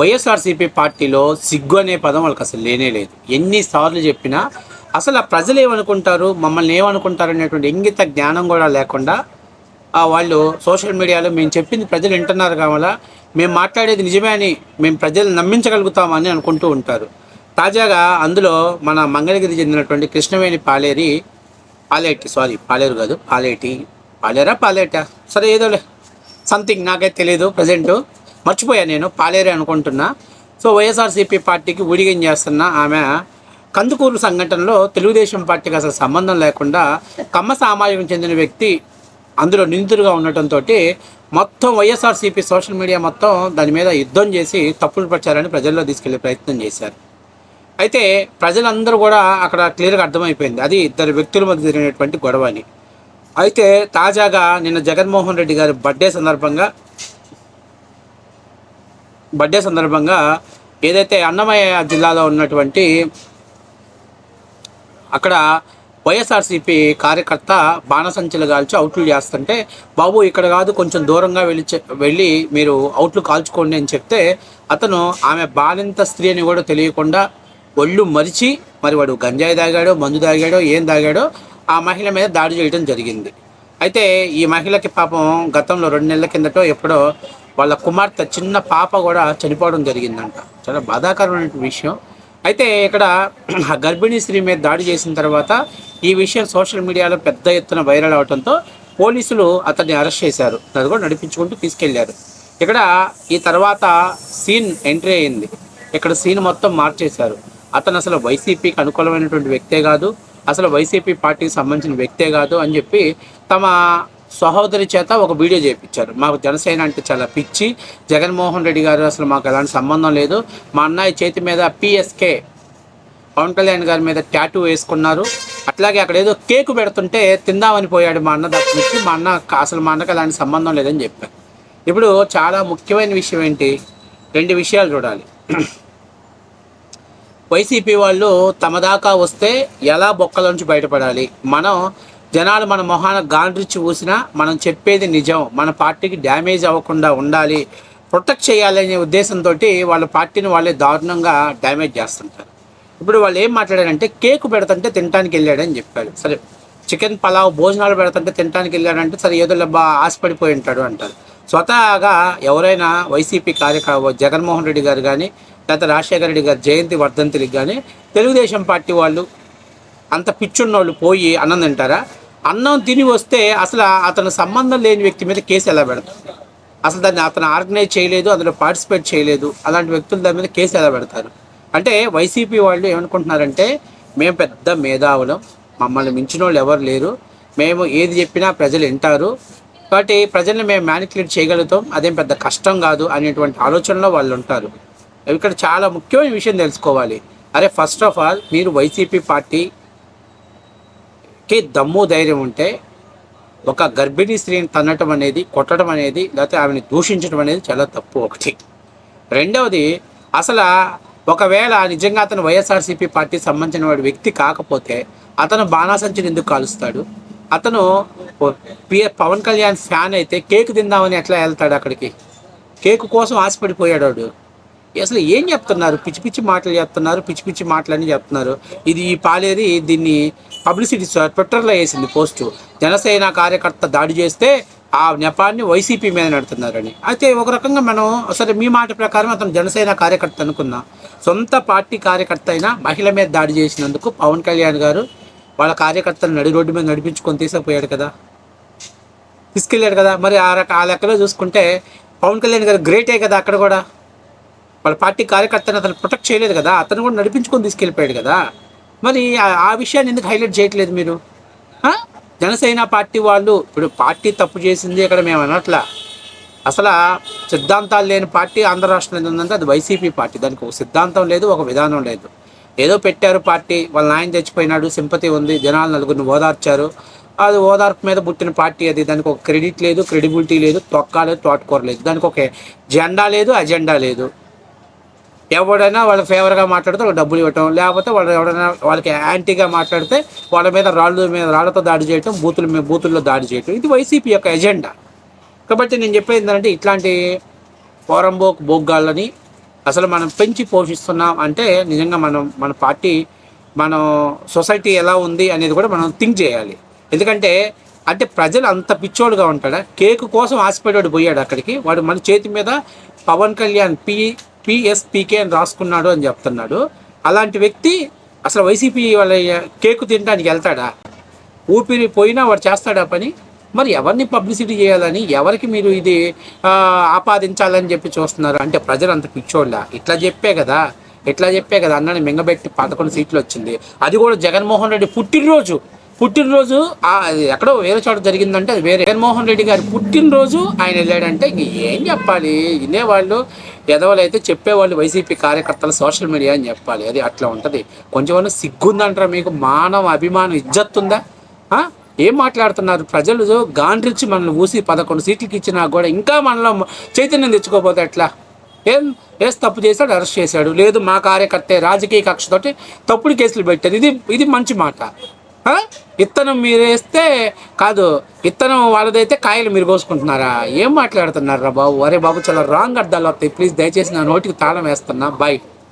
వైఎస్ఆర్సీపీ పార్టీలో సిగ్గు అనే పదం వాళ్ళకి అసలు లేనే లేదు. ఎన్నిసార్లు చెప్పినా అసలు ఆ ప్రజలు ఏమనుకుంటారు మమ్మల్ని ఏమనుకుంటారు అనేటువంటి ఇంగిత జ్ఞానం కూడా లేకుండా ఆ వాళ్ళు సోషల్ మీడియాలో మేము చెప్పింది ప్రజలు వింటున్నారు కావాలా మేము మాట్లాడేది నిజమే అని మేము ప్రజలు నమ్మించగలుగుతామని అనుకుంటూ ఉంటారు. తాజాగా అందులో మన మంగళగిరి చెందినటువంటి కృష్ణవేణి పాలేరి పాలేటి సారీ పాలేరు కాదు పాలేటి పాలేరా పాలేటా? సరే ఏదోలే. సంథింగ్ నాకైతే తెలియదు ప్రజెంటు. మర్చిపోయాను నేను పాలేరే అనుకుంటున్నా. సో వైఎస్ఆర్సీపీ పార్టీకి ఊడిగం చేస్తున్న ఆమె కందుకూరు సంఘటనలో తెలుగుదేశం పార్టీకి అసలు సంబంధం లేకుండా కమ్మ సామాజికం చెందిన వ్యక్తి అందులో నిందితుడిగా ఉండటంతో మొత్తం వైఎస్ఆర్సీపీ సోషల్ మీడియా మొత్తం దాని మీద యుద్ధం చేసి తప్పుడు ప్రచారాన్ని ప్రజల్లో తీసుకెళ్ళే ప్రయత్నం చేశారు. అయితే ప్రజలందరూ కూడా అక్కడ క్లియర్గా అర్థమైపోయింది. అది ఇద్దరు వ్యక్తుల మధ్య జరిగినటువంటి గొడవ అని. అయితే తాజాగా నిన్న జగన్మోహన్ రెడ్డి గారి బర్త్డే సందర్భంగా బర్త్డే సందర్భంగా ఏదైతే అన్నమయ్య జిల్లాలో ఉన్నటువంటి అక్కడ వైఎస్ఆర్సీపీ కార్యకర్త బాణసంచలు కాల్చి అవుట్లు చేస్తుంటే బాబు ఇక్కడ కాదు కొంచెం దూరంగా వెళ్ళి చె- వెళ్ళి మీరు అవుట్లు కాల్చుకోండి అని చెప్తే అతను ఆమె బాలింత స్త్రీ అని కూడా తెలియకుండా ఒళ్ళు మరిచి మరి వాడు గంజాయి తాగాడో మందు తాగాడో ఏం తాగాడో ఆ మహిళ మీద దాడి చేయడం జరిగింది. అయితే ఈ మహిళకి పాపం గతంలో రెండు నెలల కిందటో ఎప్పుడో వాళ్ళ కుమార్తె చిన్న పాప కూడా చనిపోవడం జరిగిందంట. చాలా బాధాకరమైన విషయం. అయితే ఇక్కడ ఆ గర్భిణీ స్త్రీ మీద దాడి చేసిన తర్వాత ఈ విషయం సోషల్ మీడియాలో పెద్ద ఎత్తున వైరల్ అవడంతో పోలీసులు అతన్ని అరెస్ట్ చేశారు. అది కూడా నడిపించుకుంటూ తీసుకెళ్ళారు. ఇక్కడ ఈ తర్వాత సీన్ ఎంట్రీ అయింది. ఇక్కడ సీన్ మొత్తం మార్చేశారు. అతను అసలు వైసీపీకి అనుకూలమైనటువంటి వ్యక్తే కాదు. అసలు వైసీపీ పార్టీకి సంబంధించిన వ్యక్తే కాదు అని చెప్పి తమ సహోదరి చేత ఒక వీడియో చేయించారు మాకు జనసేన అంటే చాలా పిచ్చి. జగన్మోహన్ రెడ్డి గారు అసలు మాకు ఎలాంటి సంబంధం లేదు. మా అన్నయ్య చేతి మీద పిఎస్కే పవన్ కళ్యాణ్ గారి మీద ట్యాటూ వేసుకున్నారు. అట్లాగే అక్కడ ఏదో కేకు పెడుతుంటే తిందామని పోయాడు మా అన్న దగ్గర నుంచి. మా అన్న అసలు మా అన్నకి అలాంటి సంబంధం లేదని చెప్పారు. ఇప్పుడు చాలా ముఖ్యమైన విషయం ఏంటి? రెండు విషయాలు చూడాలి. వైసీపీ వాళ్ళు తమ దాకా వస్తే ఎలా బొక్కల నుంచి బయటపడాలి? మనం జనాలు మన మొహాన గాండ్రిచ్చి ఊసినా మనం చెప్పేది నిజం. మన పార్టీకి డ్యామేజ్ అవ్వకుండా ఉండాలి. ప్రొటెక్ట్ చేయాలనే ఉద్దేశంతో వాళ్ళ పార్టీని వాళ్ళే దారుణంగా డ్యామేజ్ చేస్తుంటారు. ఇప్పుడు వాళ్ళు ఏం మాట్లాడారంటే కేకు పెడుతుంటే తినడానికి వెళ్ళాడని చెప్పాడు సరే చికెన్ పలావ్ భోజనాలు పెడుతుంటే తినడానికి వెళ్ళాడంటే సరే ఏదో లబ్బా ఆశపడిపోయి ఉంటాడు అంటారు. స్వతహాగా ఎవరైనా వైసీపీ కార్యక్రమ జగన్మోహన్ రెడ్డి గారు కానీ లేదా రాజశేఖర రెడ్డి గారు జయంతి వర్ధంతికి కానీ తెలుగుదేశం పార్టీ వాళ్ళు అంత పిచ్చున్నోళ్ళు పోయి అన్నం తింటారా? అన్నం తిని వస్తే అసలు అతను సంబంధం లేని వ్యక్తి మీద కేసు ఎలా పెడతారు? అసలు దాన్ని అతను ఆర్గనైజ్ చేయలేదు అందులో పార్టిసిపేట్ చేయలేదు అలాంటి వ్యక్తులు దాని మీద కేసు ఎలా పెడతారు? అంటే వైసీపీ వాళ్ళు ఏమనుకుంటున్నారంటే మేము పెద్ద మేధావులం మమ్మల్ని మించిన వాళ్ళు ఎవరు లేరు మేము ఏది చెప్పినా ప్రజలు వింటారు కాబట్టి ప్రజల్ని మేము మ్యానికులేట్ చేయగలుగుతాం అదేం పెద్ద కష్టం కాదు అనేటువంటి ఆలోచనలో వాళ్ళు ఉంటారు. ఇక్కడ చాలా ముఖ్యమైన విషయం తెలుసుకోవాలి. అరే ఫస్ట్ ఆఫ్ ఆల్ మీరు వైసీపీ పార్టీ ఒకే దమ్ము ధైర్యం ఉంటే ఒక గర్భిణీ స్త్రీని తన్నటం అనేది కొట్టడం అనేది లేకపోతే ఆమెను దూషించడం అనేది చాలా తప్పు ఒకటి. రెండవది అసలు ఒకవేళ నిజంగా అతను వైఎస్ఆర్సీపీ పార్టీ సంబంధించిన వాడి వ్యక్తి కాకపోతే అతను బాణాసంచిని ఎందుకు కాలుస్తాడు. అతను పవన్ కళ్యాణ్ ఫ్యాన్ అయితే కేక్ తిందామని ఎట్లా వెళ్తాడు అక్కడికి? కేకు కోసం ఆశపడిపోయాడు వాడు. అసలు ఏం చెప్తున్నారు? పిచ్చి పిచ్చి మాటలు చెప్తున్నారు పిచ్చి పిచ్చి మాటలని చెప్తున్నారు. ఇది ఈ పాలేది దీన్ని పబ్లిసిటీ ట్విట్టర్లో వేసింది పోస్టు. జనసేన కార్యకర్త దాడి చేస్తే ఆ నెపాన్ని వైసీపీ మీద నడుతున్నారని అయితే ఒక రకంగా మనం సరే మీ మాట ప్రకారం అతను జనసేన కార్యకర్త అనుకుందాం. సొంత పార్టీ కార్యకర్త అయినా మహిళ మీద దాడి చేసినందుకు పవన్ కళ్యాణ్ గారు వాళ్ళ కార్యకర్తలు నడి రోడ్డు మీద నడిపించుకొని తీసుకుపోయాడు కదా. తీసుకెళ్ళాడు కదా. మరి ఆ రక ఆ లెక్కలో చూసుకుంటే పవన్ కళ్యాణ్ గారు గ్రేటే కదా అక్కడ కూడా. వాళ్ళ పార్టీ కార్యకర్తను అతను ప్రొటెక్ట్ చేయలేదు కదా అతను కూడా నడిపించుకొని తీసుకెళ్ళిపోయాడు కదా. మరి ఆ- ఆ విషయాన్ని ఎందుకు హైలైట్ చేయట్లేదు మీరు? జనసేన పార్టీ వాళ్ళు ఇప్పుడు పార్టీ తప్పు చేసింది ఇక్కడ మేము అనట్లా. అసలు సిద్ధాంతాలు లేని పార్టీ ఆంధ్ర రాష్ట్రంలో ఉందంటే అది వైసీపీ పార్టీ. దానికి ఒక సిద్ధాంతం లేదు ఒక విధానం లేదు. ఏదో పెట్టారు పార్టీ వాళ్ళ నాయన చచ్చిపోయినాడు సింపతి ఉంది జనాలు నలుగురిని ఓదార్చారు. అది ఓదార్పు మీద పుట్టిన పార్టీ అది. దానికి ఒక క్రెడిట్ లేదు క్రెడిబిలిటీ లేదు తొక్క తోటకూర లేదు. దానికి ఒక జెండా లేదు అజెండా లేదు. ఎవడైనా వాళ్ళ ఫేవర్గా మాట్లాడితే వాళ్ళకి డబ్బులు ఇవ్వటం లేకపోతే వాళ్ళు ఎవడైనా వాళ్ళకి యాంటీగా మాట్లాడితే వాళ్ళ మీద రాళ్ళు మీద రాళ్ళతో దాడి చేయటం బూతుల మీద బూతుల్లో దాడి చేయటం. ఇది వైసీపీ యొక్క ఎజెండా కాబట్టి నేను చెప్పేది ఏంటంటే ఇట్లాంటి పోరంబోక్ బోగ్గాళ్ళని అసలు మనం పెంచి పోషిస్తున్నాం అంటే నిజంగా మనం మన పార్టీ మనం సొసైటీ ఎలా ఉంది అనేది కూడా మనం థింక్ చేయాలి. ఎందుకంటే అంటే ప్రజలు అంత పిచ్చోడుగా ఉంటాడా? కేకు కోసం ఆశపడేవాడు పోయాడు అక్కడికి. వాడు మన చేతి మీద పవన్ కళ్యాణ్ పి పిఎస్పికే అని రాసుకున్నాడు అని చెప్తున్నాడు. అలాంటి వ్యక్తి అసలు వైసీపీ వాళ్ళ కేకు తినడానికి వెళ్తాడా? ఊపిరి పోయినా వాడు చేస్తాడా పని? మరి ఎవరిని పబ్లిసిటీ చేయాలని ఎవరికి మీరు ఇది ఆపాదించాలని చెప్పి చూస్తున్నారు? అంటే ప్రజలు అంత పిచ్చోళ్ళ? ఇట్లా చెప్పే కదా. ఇట్లా చెప్పే కదా. అన్నాన్ని మింగబెట్టి పదకొండు సీట్లు వచ్చింది. అది కూడా జగన్మోహన్ రెడ్డి పుట్టినరోజు. పుట్టినరోజు ఎక్కడో వేరే చోట జరిగిందంటే అది వేరే. జగన్మోహన్ రెడ్డి గారి పుట్టినరోజు ఆయన వెళ్ళాడంటే ఇంక ఏం చెప్పాలి? వినేవాళ్ళు ఎదవలు అయితే చెప్పేవాళ్ళు వైసీపీ కార్యకర్తలు సోషల్ మీడియా అని చెప్పాలి. అది అట్లా ఉంటుంది. కొంచెం సిగ్గుందంటారా మీకు? మానవ అభిమానం ఇజ్జత్తుందా? ఉందా ఏం మాట్లాడుతున్నారు? ప్రజలు గాండ్రిచ్చి మనల్ని ఊసి పదకొండు సీట్లకి ఇచ్చినా కూడా ఇంకా మనలో చైతన్యం తెచ్చుకోపోతే ఎట్లా? ఏం ఏస్ తప్పు చేశాడు? అరెస్ట్ చేశాడు. లేదు మా కార్యకర్తే రాజకీయ కక్షతోటి తప్పుడు కేసులు పెట్టారు. ఇది ఇది మంచి మాట. ఇత్తనం మీరు వేస్తే కాదు ఇత్తనం వాళ్ళదైతే కాయలు మీరు కోసుకుంటున్నారా? ఏం మాట్లాడుతున్నారా బాబు? అరే బాబు చాలా రాంగ్ అర్థాలు వస్తాయి. ప్లీజ్ దయచేసి నా నోటికి తాళం వేస్తున్నా. బాయ్